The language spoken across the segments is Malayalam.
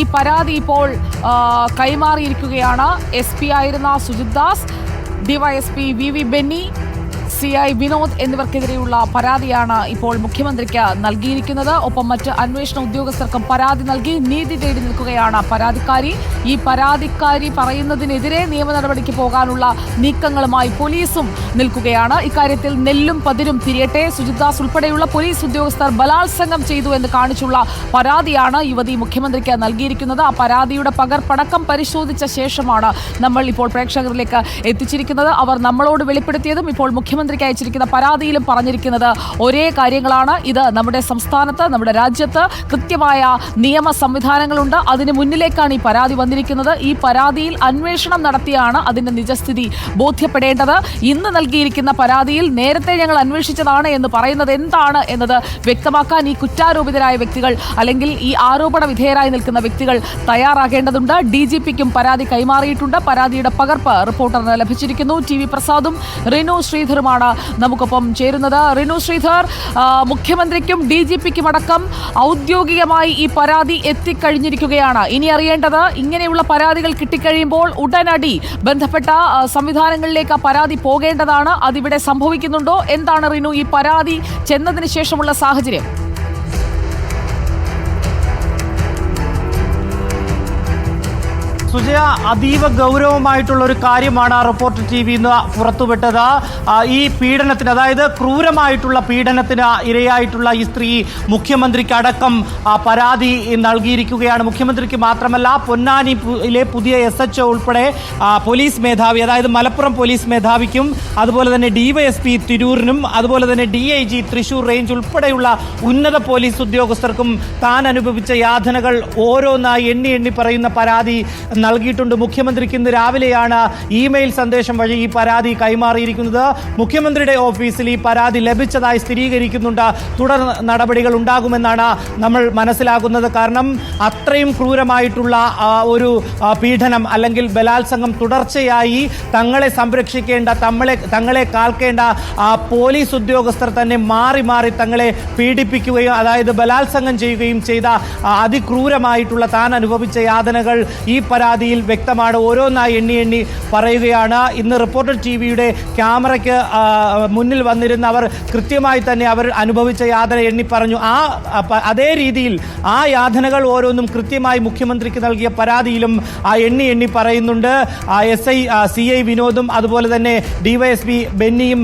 ഈ പരാതി ഇപ്പോൾ കൈമാറിയിരിക്കുകയാണ്. എസ് പി ആയിരുന്ന Sujith Das DYSP V V Benny C I Vinod എന്നിവർക്കെതിരെയുള്ള പരാതിയാണ് ഇപ്പോൾ മുഖ്യമന്ത്രിക്ക് നൽകിയിരിക്കുന്നത്. ഒപ്പം മറ്റ് അന്വേഷണ ഉദ്യോഗസ്ഥർക്കും പരാതി നൽകി നീതി തേടി നിൽക്കുകയാണ് പരാതിക്കാരി. ഈ പരാതിക്കാരി പറയുന്നതിനെതിരെ നിയമ നടപടിക്ക് പോകാനുള്ള നീക്കങ്ങളുമായി പോലീസും നിൽക്കുകയാണ്. ഇക്കാര്യത്തിൽ നെല്ലും പതിരും തിരിയട്ടെ. സുജിദാസ് ഉൾപ്പെടെയുള്ള പോലീസ് ഉദ്യോഗസ്ഥർ ബലാത്സംഗം ചെയ്തു എന്ന് കാണിച്ചുള്ള പരാതിയാണ് യുവതി മുഖ്യമന്ത്രിക്ക് നൽകിയിരിക്കുന്നത്. ആ പരാതിയുടെ പകർപ്പടക്കം പരിശോധിച്ച ശേഷമാണ് നമ്മൾ ഇപ്പോൾ പ്രേക്ഷകരിലേക്ക് എത്തിച്ചിരിക്കുന്നത്. അവർ നമ്മളോട് വെളിപ്പെടുത്തിയതും ഇപ്പോൾ മുഖ്യമന്ത്രിക്ക് അയച്ചിരിക്കുന്ന പരാതിയിലും പറഞ്ഞിരിക്കുന്നത് ഒരേ കാര്യങ്ങളാണ്. ഇത് നമ്മുടെ സംസ്ഥാനത്ത് നമ്മുടെ രാജ്യത്ത് കൃത്യമായ നിയമ സംവിധാനങ്ങളുണ്ട്. അതിന് മുന്നിലേക്കാണ് ഈ പരാതി വന്നിരിക്കുന്നത്. ഈ പരാതിയിൽ അന്വേഷണം നടത്തിയാണ് അതിന്റെ നിജസ്ഥിതി ബോധ്യപ്പെടേണ്ടത്. ഇന്ന് നൽകിയിരിക്കുന്ന പരാതിയിൽ നേരത്തെ ഞങ്ങൾ അന്വേഷിച്ചതാണ് എന്ന് പറയുന്നത് എന്താണ് എന്നത് വ്യക്തമാക്കാൻ ഈ കുറ്റാരോപിതരായ വ്യക്തികൾ അല്ലെങ്കിൽ ഈ ആരോപണ വിധേയരായി നിൽക്കുന്ന വ്യക്തികൾ തയ്യാറാകേണ്ടതുണ്ട്. ഡി ജി പിക്കും പരാതി കൈമാറിയിട്ടുണ്ട്. പരാതിയുടെ പകർപ്പ് റിപ്പോർട്ടറിന് ലഭിച്ചിരിക്കുന്നു. ടി വി പ്രസാദും റിനു ശ്രീധറുമാണ് നമുക്കൊപ്പം ചേരുന്നത്. റിനു ശ്രീധർ മുഖ്യമന്ത്രിക്കും ഡി ജി പിക്കും അടക്കം ഔദ്യോഗികമായി ഈ പരാതി എത്തിക്കഴിഞ്ഞിരിക്കുകയാണ്. ഇനി അറിയേണ്ടത് ഇങ്ങനെയുള്ള പരാതികൾ കിട്ടിക്കഴിയുമ്പോൾ ഉടനടി ബന്ധപ്പെട്ട സംവിധാനങ്ങളിലേക്ക് ആ പരാതി പോകേണ്ടതാണ്. അതിവിടെ സംഭവിക്കുന്നുണ്ടോ? എന്താണ് റിനു ഈ പരാതി ചെന്നതിന് ശേഷമുള്ള സാഹചര്യം? സുജയ അതീവ ഗൗരവമായിട്ടുള്ള ഒരു കാര്യമാണ് ആ റിപ്പോർട്ടർ ടി വി ഇന്ന് പുറത്തുവിട്ടത്. ഈ പീഡനത്തിന് അതായത് ക്രൂരമായിട്ടുള്ള പീഡനത്തിന് ഇരയായിട്ടുള്ള ഈ സ്ത്രീ മുഖ്യമന്ത്രിക്ക് അടക്കം പരാതി നൽകിയിരിക്കുകയാണ്. മുഖ്യമന്ത്രിക്ക് മാത്രമല്ല പൊന്നാനിയിലെ പുതിയ എസ് എച്ച് ഉൾപ്പെടെ പോലീസ് മേധാവി അതായത് മലപ്പുറം പോലീസ് മേധാവിക്കും അതുപോലെ തന്നെ ഡിവൈഎസ്പി തിരൂരിനും അതുപോലെ തന്നെ D I G Thrissur range ഉൾപ്പെടെയുള്ള ഉന്നത പോലീസ് ഉദ്യോഗസ്ഥർക്കും താൻ അനുഭവിച്ച യാതനകൾ ഓരോന്നായി എണ്ണി എണ്ണി പറയുന്ന പരാതി നൽകിയിട്ടുണ്ട്. മുഖ്യമന്ത്രിക്ക് ഇന്ന് രാവിലെയാണ് ഇമെയിൽ സന്ദേശം വഴി ഈ പരാതി കൈമാറിയിരിക്കുന്നത്. മുഖ്യമന്ത്രിയുടെ ഓഫീസിൽ ഈ പരാതി ലഭിച്ചതായി സ്ഥിരീകരിക്കുന്നുണ്ട്. തുടർ നടപടികൾ ഉണ്ടാകുമെന്നാണ് നമ്മൾ മനസ്സിലാക്കുന്നത് കാരണം അത്രയും ക്രൂരമായിട്ടുള്ള ഒരു പീഡനം അല്ലെങ്കിൽ ബലാത്സംഗം തുടർച്ചയായി തങ്ങളെ സംരക്ഷിക്കേണ്ട തങ്ങളെ തങ്ങളെ കാൽക്കേണ്ട പോലീസ് ഉദ്യോഗസ്ഥർ തന്നെ മാറി മാറി തങ്ങളെ പീഡിപ്പിക്കുകയും അതായത് ബലാത്സംഗം ചെയ്യുകയും ചെയ്ത അതിക്രൂരമായിട്ടുള്ള താൻ അനുഭവിച്ച യാതനകൾ ഈ പരാതിയിൽ വ്യക്തമാണ്. ഓരോന്നായി എണ്ണി എണ്ണി പറയുകയാണ്. ഇന്ന് റിപ്പോർട്ടർ ടി വിയുടെ ക്യാമറയ്ക്ക് മുന്നിൽ വന്നിരുന്ന അവർ കൃത്യമായി തന്നെ അവർ അനുഭവിച്ച യാതന എണ്ണി പറഞ്ഞു. ആ അതേ രീതിയിൽ ആ യാതനകൾ ഓരോന്നും കൃത്യമായി മുഖ്യമന്ത്രിക്ക് നൽകിയ പരാതിയിലും ആ എണ്ണി എണ്ണി പറയുന്നുണ്ട്. എസ് ഐ സി ഐ വിനോദും അതുപോലെ തന്നെ ഡിവൈഎസ്പി ബെന്നിയും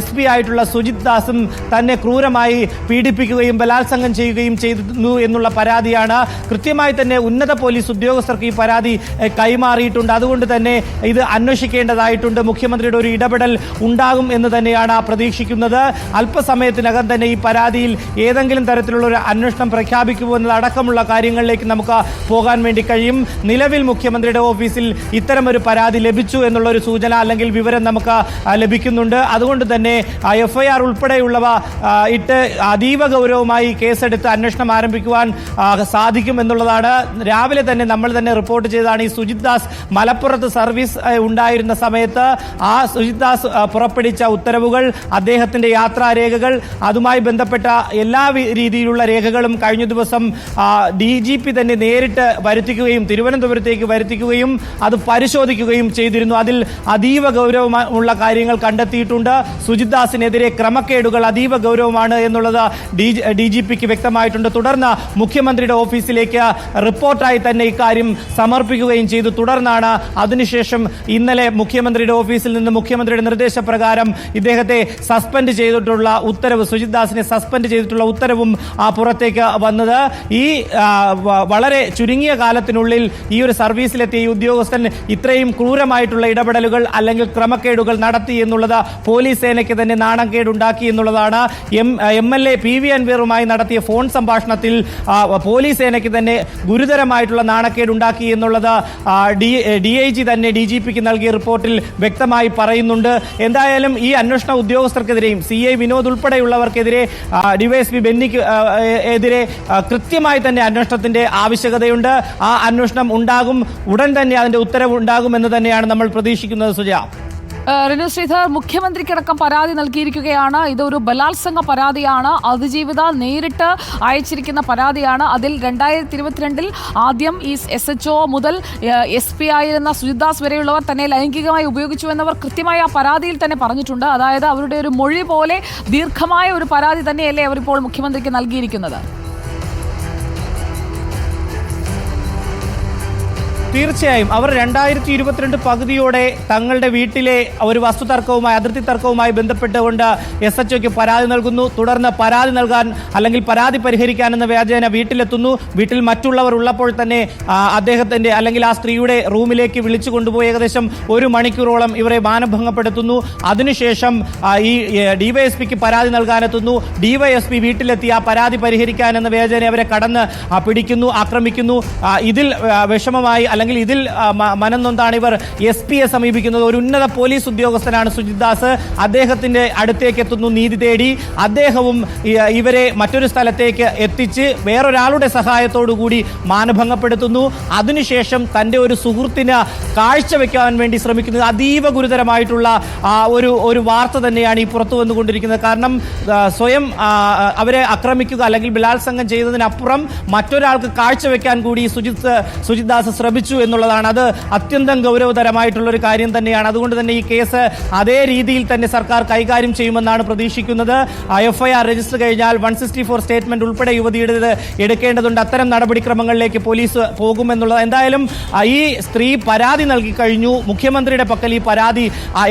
എസ് പി ആയിട്ടുള്ള സുജിത് ദാസും തന്നെ ക്രൂരമായി പീഡിപ്പിക്കുകയും ബലാത്സംഗം ചെയ്യുകയും ചെയ്തു എന്നുള്ള പരാതിയാണ്. കൃത്യമായി തന്നെ ഉന്നത പോലീസ് ഉദ്യോഗസ്ഥർക്ക് ഈ പരാതി കൈമാറിയിട്ടുണ്ട്. അതുകൊണ്ട് തന്നെ ഇത് അന്വേഷിക്കേണ്ടതായിട്ടുണ്ട്. മുഖ്യമന്ത്രിയുടെ ഒരു ഇടപെടൽ ഉണ്ടാകും എന്ന് തന്നെയാണ് പ്രതീക്ഷിക്കുന്നത്. അല്പസമയത്തിനകം തന്നെ ഈ പരാതിയിൽ ഏതെങ്കിലും തരത്തിലുള്ള ഒരു അന്വേഷണം പ്രഖ്യാപിക്കുമോ എന്നതടക്കമുള്ള കാര്യങ്ങളിലേക്ക് നമുക്ക് പോകാൻ വേണ്ടി കഴിയും. നിലവിൽ മുഖ്യമന്ത്രിയുടെ ഓഫീസിൽ ഇത്തരമൊരു പരാതി ലഭിച്ചു എന്നുള്ള ഒരു സൂചന അല്ലെങ്കിൽ വിവരം നമുക്ക് ലഭിക്കുന്നുണ്ട്. അതുകൊണ്ട് തന്നെ എഫ് ഐ ആർ ഉൾപ്പെടെയുള്ളവ ഇട്ട് അതീവ ഗൗരവമായി കേസെടുത്ത് അന്വേഷണം ആരംഭിക്കുവാൻ സാധിക്കും എന്നുള്ളതാണ്. രാവിലെ തന്നെ നമ്മൾ തന്നെ റിപ്പോർട്ട് ചെയ്തതാണ് ഈ സുജിത് ദാസ് മലപ്പുറത്ത് സർവീസ് ഉണ്ടായിരുന്ന സമയത്ത്. ആ സുജിത് ദാസ് പുറപ്പെടിച്ച ഉത്തരവുകൾ അദ്ദേഹത്തിന്റെ യാത്രാരേഖകൾ അതുമായി ബന്ധപ്പെട്ട എല്ലാ രീതിയിലുള്ള രേഖകളും കഴിഞ്ഞ ദിവസം ഡി ജി പി തന്നെ നേരിട്ട് വരുത്തിക്കുകയും തിരുവനന്തപുരത്തേക്ക് വരുത്തിക്കുകയും അത് പരിശോധിക്കുകയും ചെയ്തിരുന്നു. അതിൽ അതീവ ഗൗരവമുള്ള കാര്യങ്ങൾ കണ്ടെത്തിയിട്ടുണ്ട്. സുജിത് ദാസിനെതിരെ ക്രമക്കേടുകൾ അതീവ ഗൗരവമാണ് എന്നുള്ളത് ഡി ജി പിക്ക് വ്യക്തമായിട്ടുണ്ട്. തുടർന്ന് മുഖ്യമന്ത്രിയുടെ ഓഫീസിലേക്ക് റിപ്പോർട്ടായി തന്നെ ഇക്കാര്യം സമർപ്പിക്കുകയും ചെയ്തു. തുടർന്നാണ് അതിനുശേഷം ഇന്നലെ മുഖ്യമന്ത്രിയുടെ ഓഫീസിൽ നിന്ന് മുഖ്യമന്ത്രിയുടെ നിർദ്ദേശപ്രകാരം ഇദ്ദേഹത്തെ സസ്പെൻഡ് ചെയ്തിട്ടുള്ള ഉത്തരവ് സുജിത് ദാസിനെ സസ്പെൻഡ് ചെയ്തിട്ടുള്ള ഉത്തരവും പുറത്തേക്ക് വന്നത്. ഈ വളരെ ചുരുങ്ങിയ കാലത്തിനുള്ളിൽ ഈ ഒരു സർവീസിലെത്തിയ ഈ ഉദ്യോഗസ്ഥൻ ഇത്രയും ക്രൂരമായിട്ടുള്ള ഇടപെടലുകൾ അല്ലെങ്കിൽ ക്രമക്കേടുകൾ നടത്തി എന്നുള്ളത് പോലീസ് സേനയ്ക്ക് തന്നെ നാണക്കേടുണ്ടാക്കി എന്നുള്ളതാണ്. M M L A P V അൻവീറുമായി നടത്തിയ ഫോൺ സംഭാഷണത്തിൽ പോലീസ് സേനയ്ക്ക് തന്നെ ഗുരുതരമായിട്ടുള്ള നാണക്കേടുണ്ടാക്കി എന്നുള്ളത് ഡി ഡി ഐ ജി തന്നെ ഡി ജി പിക്ക് നൽകിയ റിപ്പോർട്ടിൽ വ്യക്തമായി പറയുന്നുണ്ട്. എന്തായാലും ഈ അന്വേഷണ ഉദ്യോഗസ്ഥർക്കെതിരെയും സി ഐ വിനോദ് ഉൾപ്പെടെയുള്ളവർക്കെതിരെ ഡിവൈഎസ്പി ബെന്നിക്ക് എതിരെ കൃത്യമായി തന്നെ അന്വേഷണത്തിന്റെ ആവശ്യകതയുണ്ട്. ആ അന്വേഷണം ഉണ്ടാകും ഉടൻ തന്നെ അതിന്റെ ഉത്തരവ് ഉണ്ടാകുമെന്ന് തന്നെയാണ് നമ്മൾ പ്രതീക്ഷിക്കുന്നത് സുജ. റിനു ശ്രീധർ മുഖ്യമന്ത്രിക്കടക്കം പരാതി നൽകിയിരിക്കുകയാണ്. ഇതൊരു ബലാത്സംഗ പരാതിയാണ്. അതിജീവിത നേരിട്ട് അയച്ചിരിക്കുന്ന പരാതിയാണ്. അതിൽ രണ്ടായിരത്തി ഇരുപത്തിരണ്ടിൽ ആദ്യം ഈ എസ് എച്ച് ഒ മുതൽ എസ് പി ആയിരുന്ന സുജിദാസ് വരെയുള്ളവർ തന്നെ ലൈംഗികമായി ഉപയോഗിച്ചു എന്നവർ കൃത്യമായി ആ പരാതിയിൽ തന്നെ പറഞ്ഞിട്ടുണ്ട്. അതായത് അവരുടെ ഒരു മൊഴി പോലെ ദീർഘമായ ഒരു പരാതി തന്നെയല്ലേ അവരിപ്പോൾ മുഖ്യമന്ത്രിക്ക് നൽകിയിരിക്കുന്നത്. തീർച്ചയായും അവർ രണ്ടായിരത്തി ഇരുപത്തിരണ്ട് പകുതിയോടെ തങ്ങളുടെ വീട്ടിലെ ഒരു വസ്തു തർക്കവുമായി അതിർത്തി തർക്കവുമായി ബന്ധപ്പെട്ടുകൊണ്ട് എസ് എച്ച് ഒക്ക് പരാതി നൽകുന്നു. തുടർന്ന് പരാതി നൽകാൻ അല്ലെങ്കിൽ പരാതി പരിഹരിക്കാൻ എന്ന വ്യാജേന വീട്ടിലെത്തുന്നു. വീട്ടിൽ മറ്റുള്ളവർ ഉള്ളപ്പോൾ തന്നെ അദ്ദേഹത്തിന്റെ അല്ലെങ്കിൽ ആ സ്ത്രീയുടെ റൂമിലേക്ക് വിളിച്ചു കൊണ്ടുപോയി ഏകദേശം ഒരു മണിക്കൂറോളം ഇവരെ മാനഭംഗപ്പെടുത്തുന്നു. അതിനുശേഷം ഈ ഡിവൈഎസ്പിക്ക് പരാതി നൽകാനെത്തുന്നു. ഡിവൈഎസ്പി വീട്ടിലെത്തി ആ പരാതി പരിഹരിക്കാൻ എന്ന വ്യാജേന അവരെ കടന്ന് പിടിക്കുന്നു ആക്രമിക്കുന്നു. ഇതിൽ വിഷമമായി അല്ലെങ്കിൽ ഇതിൽ ആ, മ- മനം നൊന്താണ് ഇവർ എസ് പിയെ സമീപിക്കുന്നത്. ഒരു ഉന്നത പോലീസ് ഉദ്യോഗസ്ഥനാണ് സുജിത് ദാസ് അദ്ദേഹത്തിന്റെ അടുത്തേക്ക് എത്തുന്നു നീതി തേടി. അദ്ദേഹവും ഇവരെ മറ്റൊരു സ്ഥലത്തേക്ക് എത്തിച്ച് വേറൊരാളുടെ കൂടി മാനഭംഗപ്പെടുത്തുന്നു. അതിനുശേഷം തന്റെ ഒരു സുഹൃത്തിന് കാഴ്ചവെക്കാൻ വേണ്ടി ശ്രമിക്കുന്നത് അതീവ ഗുരുതരമായിട്ടുള്ള ഒരു ഒരു വാർത്ത തന്നെയാണ് ഈ പുറത്തു വന്നുകൊണ്ടിരിക്കുന്നത്. കാരണം സ്വയം അവരെ ആക്രമിക്കുക അല്ലെങ്കിൽ ബലാത്സംഗം ചെയ്തതിനപ്പുറം മറ്റൊരാൾക്ക് കാഴ്ചവെക്കാൻ കൂടി സുജിത് സുജിത് ദാസ് ശ്രമിച്ചു. എന്നുള്ളതാണ്. അത് അത്യന്തം ഗൗരവതരമായിട്ടുള്ള ഒരു കാര്യം തന്നെയാണ്. അതുകൊണ്ട് തന്നെ ഈ കേസ് അതേ രീതിയിൽ തന്നെ സർക്കാർ കൈകാര്യം ചെയ്യുമെന്നാണ് പ്രതീക്ഷിക്കുന്നത്. എഫ് ഐ ആർ രജിസ്റ്റർ കഴിഞ്ഞാൽ വൺ സിക്സ്റ്റി ഫോർ സ്റ്റേറ്റ്മെന്റ് ഉൾപ്പെടെ യുവതിയുടെ എടുക്കേണ്ടതുണ്ട്. അത്തരം നടപടിക്രമങ്ങളിലേക്ക് പോലീസ് പോകുമെന്നുള്ളത്. എന്തായാലും ഈ സ്ത്രീ പരാതി നൽകി കഴിഞ്ഞു. മുഖ്യമന്ത്രിയുടെ പക്കൽ ഈ പരാതി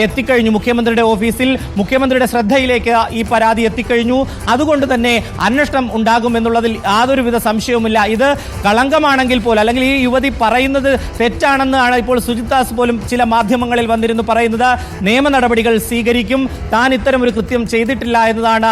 എത്തിക്കഴിഞ്ഞു. മുഖ്യമന്ത്രിയുടെ ഓഫീസിൽ മുഖ്യമന്ത്രിയുടെ ശ്രദ്ധയിലേക്ക് ഈ പരാതി എത്തിക്കഴിഞ്ഞു. അതുകൊണ്ട് തന്നെ അന്വേഷണം ഉണ്ടാകുമെന്നുള്ളതിൽ യാതൊരുവിധ സംശയവുമില്ല. ഇത് കളങ്കമാണെങ്കിൽ പോലും അല്ലെങ്കിൽ ഈ യുവതി പറയുന്നത് തെറ്റാണെന്നാണ് ഇപ്പോൾ സുജിത് പോലും ചില മാധ്യമങ്ങളിൽ വന്നിരുന്നു പറയുന്നത്. നിയമ നടപടികൾ സ്വീകരിക്കും. താൻ ഇത്തരം ഒരു കൃത്യം ചെയ്തിട്ടില്ല എന്നതാണ്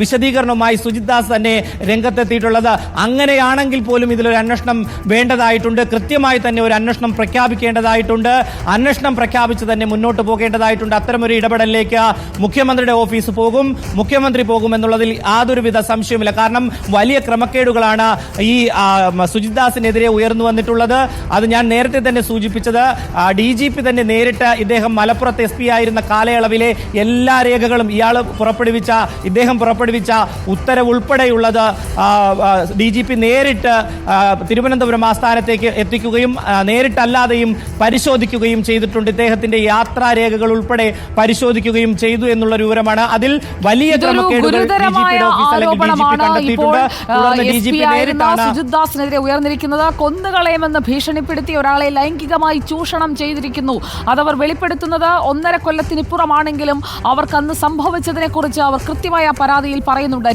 വിശദീകരണവുമായി സുജിത് ദാസ് തന്നെ രംഗത്തെത്തിയിട്ടുള്ളത്. അങ്ങനെയാണെങ്കിൽ പോലും ഇതിലൊരു അന്വേഷണം വേണ്ടതായിട്ടുണ്ട്. കൃത്യമായി തന്നെ ഒരു അന്വേഷണം പ്രഖ്യാപിക്കേണ്ടതായിട്ടുണ്ട്. അന്വേഷണം പ്രഖ്യാപിച്ച് തന്നെ മുന്നോട്ട് പോകേണ്ടതായിട്ടുണ്ട്. അത്തരമൊരു ഇടപെടലിലേക്ക് മുഖ്യമന്ത്രിയുടെ ഓഫീസ് പോകും. മുഖ്യമന്ത്രി പോകും എന്നുള്ളതിൽ യാതൊരുവിധ സംശയമില്ല കാരണം വലിയ ക്രമക്കേടുകളാണ് ഈ സുജിത് ദാസിനെതിരെ ഉയർന്നു വന്നിട്ടുള്ളത്. അത് ഞാൻ നേരത്തെ തന്നെ സൂചിപ്പിച്ചത്. ഡി ജി പി തന്നെ നേരിട്ട് ഇദ്ദേഹം മലപ്പുറത്ത് എസ് പി ആയിരുന്ന കാലയളവിലെ എല്ലാ രേഖകളും ഇയാൾ പുറപ്പെടുവിച്ച ഇദ്ദേഹം പുറപ്പെടുവിച്ച ഉത്തരവ് ഉൾപ്പെടെയുള്ളത് ഡി ജി പി നേരിട്ട് തിരുവനന്തപുരം ആസ്ഥാനത്തേക്ക് എത്തിക്കുകയും നേരിട്ടല്ലാതെയും പരിശോധിക്കുകയും ചെയ്തിട്ടുണ്ട്. ഇദ്ദേഹത്തിന്റെ യാത്രാരേഖകൾ ഉൾപ്പെടെ പരിശോധിക്കുകയും ചെയ്തു എന്നുള്ള വിവരമാണ്. അതിൽ വലിയ ക്രമക്കേടുകൾ ഗുരുതരമായ DGP യുടെ ഓഫീസ് അല്ലെങ്കിൽ DGP ആരോപണമാണ് ഇപ്പോൾ കണ്ടെത്തിയിട്ടുണ്ട്. തുടർന്ന് ഡി ജി പി പി നേരിട്ടാണ് സുജിത് ദാസിനെതിരെ ഉയർന്നിരിക്കുന്നത്. കൊന്നുകളയുമെന്ന് ഭീഷണിപ്പെടുത്തി ഒരാളെ ലൈംഗികമായി ചൂഷണം ചെയ്തിരിക്കുന്നു. അതവർ വെളിപ്പെടുത്തുന്നത് ഒന്നര കൊല്ലത്തിനിപ്പുറമാണെങ്കിലും അവർക്കന്ന് സംഭവിച്ചതിനെക്കുറിച്ച് അവർ കൃത്യമായ പരാതിയിൽ പറയുന്നുണ്ട്.